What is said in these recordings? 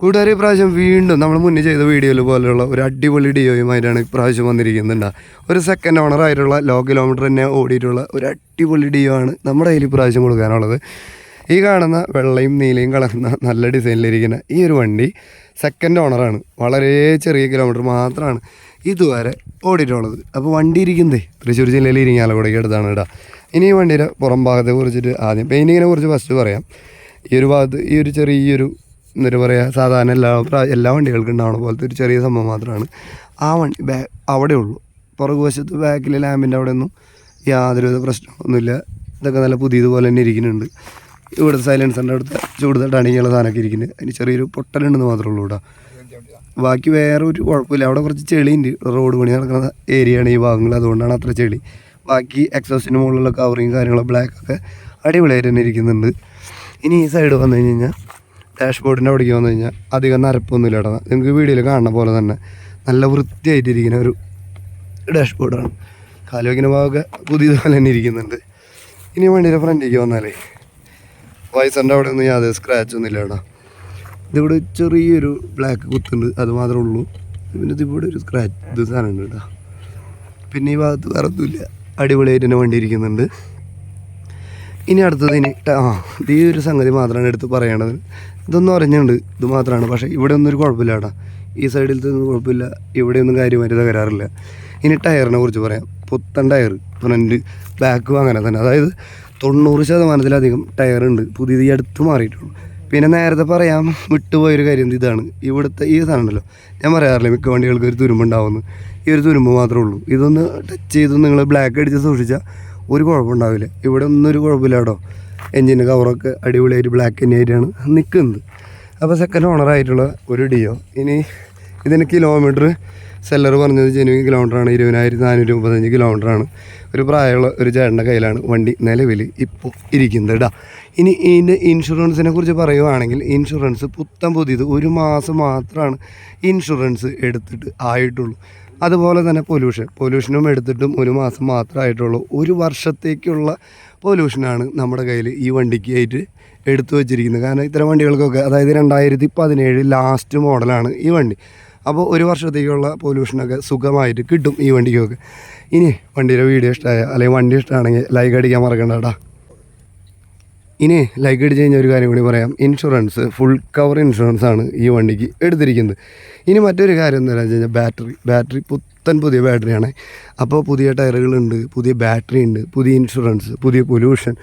കൂട്ടുകാർ ഇപ്രാവശ്യം വീണ്ടും നമ്മൾ മുന്നേ ചെയ്ത വീഡിയോയിൽ പോലെയുള്ള ഒരു അടിപൊളി ഡിയോയുമായിട്ടാണ് ഇപ്രാവശ്യം വന്നിരിക്കുന്നുണ്ട് ഒരു സെക്കൻഡ് ഓണർ ആയിട്ടുള്ള ലോ കിലോമീറ്റർ തന്നെ ഓടിയിട്ടുള്ള ഒരു അടിപൊളി ഡിയോ ആണ് നമ്മുടെ കയ്യിൽ ഇപ്രാവശ്യം കൊടുക്കാനുള്ളത്. ഈ കാണുന്ന വെള്ളയും നീലയും കലർന്ന നല്ല ഡിസൈനിലിരിക്കുന്ന ഈ ഒരു വണ്ടി സെക്കൻഡ് ഓണറാണ് വളരെ ചെറിയ കിലോമീറ്റർ മാത്രമാണ് ഇതുവരെ ഓടിയിട്ടുള്ളത്. അപ്പോൾ വണ്ടി ഇരിക്കുന്നതേ തൃശ്ശൂർ ജില്ലയിൽ ഇരിങ്ങാലക്കുടയ്ക്ക് അടുത്താണ് കേട്ടോ ഇനി ഈ വണ്ടിയുടെ പുറം ഭാഗത്തെ കുറിച്ചിട്ട് ആദ്യം പെയിന്റിങ്ങിനെ കുറിച്ച് ഫസ്റ്റ് പറയാം. ഈ ഒരു ഭാഗത്ത് ഈ ഒരു ചെറിയൊരു എന്നിട്ട് പറയുക സാധാരണ എല്ലാ എല്ലാ വണ്ടികൾക്കും ഉണ്ടാവുന്ന പോലത്തെ ഒരു ചെറിയ സംഭവം മാത്രമാണ്. ആ വണ്ടി ബാ അവിടെ ഉള്ളൂ. പുറകുവശത്ത് ബാക്കിലെ ലാമ്പിന്റെ അവിടെ ഒന്നും യാതൊരുവിധ പ്രശ്നമൊന്നുമില്ല ഇതൊക്കെ നല്ല പുതിയതുപോലെ തന്നെ ഇരിക്കുന്നുണ്ട്. ഇവിടുത്തെ സൈലൻസറിന്റെ അടുത്ത് ചൂട് തട്ടാണിക്കുള്ള സാധനമൊക്കെ ഇരിക്കുന്നത് അതിന് ചെറിയൊരു പൊട്ടലുണ്ടെന്ന് മാത്രമേ ഉള്ളൂ കേട്ടോ ബാക്കി വേറെ ഒരു കുഴപ്പമില്ല. അവിടെ കുറച്ച് ചെളിയുണ്ട്. റോഡ് പണി നടക്കുന്ന ഏരിയയാണ് ഈ ഭാഗങ്ങൾ. അതുകൊണ്ടാണ് അത്ര ചെളി. ബാക്കി എക്സോസിന് മുകളിലുള്ള കവറിങ് കാര്യങ്ങളും ബ്ലാക്ക് ഒക്കെ അടിപൊളിയായിട്ട് തന്നെ ഇരിക്കുന്നുണ്ട്. ഇനി ഈ സൈഡ് വന്നു കഴിഞ്ഞ് കഴിഞ്ഞാൽ ഡാഷ്ബോർഡിന്റെ അവിടേക്ക് വന്നു കഴിഞ്ഞാൽ അധികം നരപ്പൊന്നുമില്ല കേട്ടോ. നിങ്ങൾക്ക് വീഡിയോയിൽ കാണുന്ന പോലെ തന്നെ നല്ല വൃത്തിയായിട്ടിരിക്കുന്ന ഒരു ഡാഷ്ബോർഡാണ് കാൽ വയ്ക്കുന്ന ഭാഗമൊക്കെ പുതിയതുപോലെ തന്നെ ഇരിക്കുന്നുണ്ട്. ഇനി വണ്ടിയുടെ ഫ്രണ്ടിലേക്ക് വന്നാലേ. വയസ്സന്റെ അവിടെ ഒന്നും യാതൊരു സ്ക്രാച്ച് ഒന്നുമില്ല കേട്ടോ. ഇതിവിടെ ചെറിയൊരു ബ്ലാക്ക് കുത്തുണ്ട്. അത് മാത്രമേ ഉള്ളൂ. പിന്നെ ഇതിവിടെ ഒരു സ്ക്രാച്ച് ഇത് സാധനം ഉണ്ട് കേട്ടോ. പിന്നെ ഈ ഭാഗത്ത് വേറെ ഒന്നുമില്ല. അടിപൊളിയായിട്ട് തന്നെ വണ്ടി ഇരിക്കുന്നുണ്ട്. ഇനി അടുത്തത് ഇനി ആ ഈ ഒരു സംഗതി മാത്രമാണ് എടുത്ത് പറയണത് ഇതൊന്നും അറിഞ്ഞുണ്ട് ഇത് മാത്രമാണ് പക്ഷേ ഇവിടെ ഒന്നും ഒരു കുഴപ്പമില്ല കേട്ടോ ഈ സൈഡിൽ ഒന്നും കുഴപ്പമില്ല. ഇവിടെയൊന്നും കാര്യമായിട്ട് തകരാറില്ല. ഇനി ടയറിനെ കുറിച്ച് പറയാം. പുത്തൻ ടയർ ഫ്രണ്ട് ബാക്കും അങ്ങനെ തന്നെ. അതായത് തൊണ്ണൂറ് ശതമാനത്തിലധികം ടയറുണ്ട്. പുതിയത് ഈ അടുത്ത് മാറിയിട്ടുള്ളൂ. പിന്നെ നേരത്തെ പറയാം വിട്ടുപോയൊരു കാര്യം ഇതാണ്. ഇവിടുത്തെ ഈ സാധനമല്ലോ ഞാൻ പറയാറില്ല മിക്ക വണ്ടികൾക്ക് ഒരു തുരുമ്പുണ്ടാവുന്നു. ഈ ഒരു തുരുമ്പ് മാത്രമേ ഉള്ളൂ. ഇതൊന്ന് ടച്ച് ചെയ്ത് നിങ്ങൾ ബ്ലാക്ക് അടിച്ച് സൂക്ഷിച്ചാൽ ഒരു കുഴപ്പമുണ്ടാവില്ല. ഇവിടെ ഒന്നും ഒരു കുഴപ്പമില്ല കേട്ടോ എൻജിന്റെ കവറൊക്കെ അടിപൊളിയായിട്ട് ബ്ലാക്ക് ആൻഡ് ആയിട്ടാണ് നിൽക്കുന്നത് അപ്പോൾ സെക്കൻഡ് ഓണറായിട്ടുള്ള ഒരു ഡിയോ. ഇനി ഇതിന് കിലോമീറ്റർ സെല്ലർ പറഞ്ഞത് ജനുവൻ കിലോമീറ്ററാണ് ഇരുപതിനായിരത്തി നാനൂറ്റി മുപ്പത്തഞ്ച് കിലോമീറ്ററാണ് ഒരു പ്രായമുള്ള ഒരു ചേട്ടന്റെ കയ്യിലാണ് വണ്ടി നിലവിൽ ഇപ്പോൾ ഇരിക്കുന്നത് ഇടാ ഇനി ഇതിന്റെ ഇൻഷുറൻസിനെ കുറിച്ച് പറയുവാണെങ്കിൽ ഇൻഷുറൻസ് പുത്തം പുതിയത് ഒരു മാസം മാത്രമാണ് ഇൻഷുറൻസ് എടുത്തിട്ട് ആയിട്ടുള്ളൂ. അതുപോലെ തന്നെ പൊല്യൂഷൻ പൊല്യൂഷനും എടുത്തിട്ടും ഒരു മാസം മാത്രമായിട്ടുള്ളൂ. ഒരു വർഷത്തേക്കുള്ള പൊല്യൂഷനാണ് നമ്മുടെ കയ്യിൽ ഈ വണ്ടിക്ക് ആയിട്ട് എടുത്തു വച്ചിരിക്കുന്നത്. കാരണം ഇത്തരം വണ്ടികൾക്കൊക്കെ അതായത് രണ്ടായിരത്തി പതിനേഴ് ലാസ്റ്റ് മോഡലാണ് ഈ വണ്ടി. അപ്പോൾ ഒരു വർഷത്തേക്കുള്ള പൊല്യൂഷനൊക്കെ സുഖമായിട്ട് കിട്ടും ഈ വണ്ടിക്കൊക്കെ. ഇനി വണ്ടിയുടെ വീഡിയോ ഇഷ്ടമായ അല്ലെങ്കിൽ വണ്ടി ഇഷ്ടമാണെങ്കിൽ ലൈക്ക് അടിക്കാൻ മറക്കണ്ട കേട്ടോ ഇനി ലൈക്ക് അടിച്ച് കഴിഞ്ഞ ഒരു കാര്യം കൂടി പറയാം. ഇൻഷുറൻസ് ഫുൾ കവർ ഇൻഷുറൻസ് ആണ് ഈ വണ്ടിക്ക് എടുത്തിരിക്കുന്നത്. ഇനി മറ്റൊരു കാര്യം എന്താ വെച്ച് കഴിഞ്ഞാൽ ബാറ്ററി ബാറ്ററി പുത്തൻ പുതിയ ബാറ്ററിയാണ് അപ്പോൾ പുതിയ ടയറുകളുണ്ട് പുതിയ ബാറ്ററി ഉണ്ട് പുതിയ ഇൻഷുറൻസ് പുതിയ പൊല്യൂഷൻ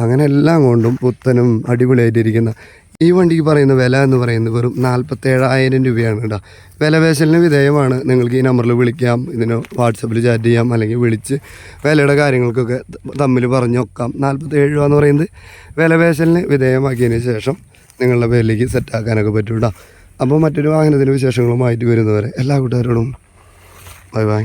അങ്ങനെ എല്ലാം കൊണ്ടും പുത്തനും അടിപൊളിയായിട്ടിരിക്കുന്ന ഈ വണ്ടിക്ക് പറയുന്ന വില എന്ന് പറയുന്നത് വെറും നാൽപ്പത്തേഴായിരം രൂപയാണ് കേട്ടോ വില പേശലിന് വിധേയമാണ്. നിങ്ങൾക്ക് ഈ നമ്പറിൽ വിളിക്കാം ഇതിന് വാട്സപ്പിൽ ചാറ്റ് ചെയ്യാം അല്ലെങ്കിൽ വിളിച്ച് വിലയുടെ കാര്യങ്ങൾക്കൊക്കെ തമ്മിൽ പറഞ്ഞു നോക്കാം. നാൽപ്പത്തേഴ് രൂപ എന്ന് പറയുന്നത് വില പേശലിന് വിധേയമാക്കിയതിന് ശേഷം നിങ്ങളുടെ പേരിലേക്ക് സെറ്റാക്കാനൊക്കെ പറ്റും കേട്ടോ അപ്പോൾ മറ്റൊരു വാഹനത്തിന്റെ വിശേഷങ്ങളുമായിട്ട് വരുന്നവരെ എല്ലാ കൂട്ടുകാരോടും ബൈ ബൈ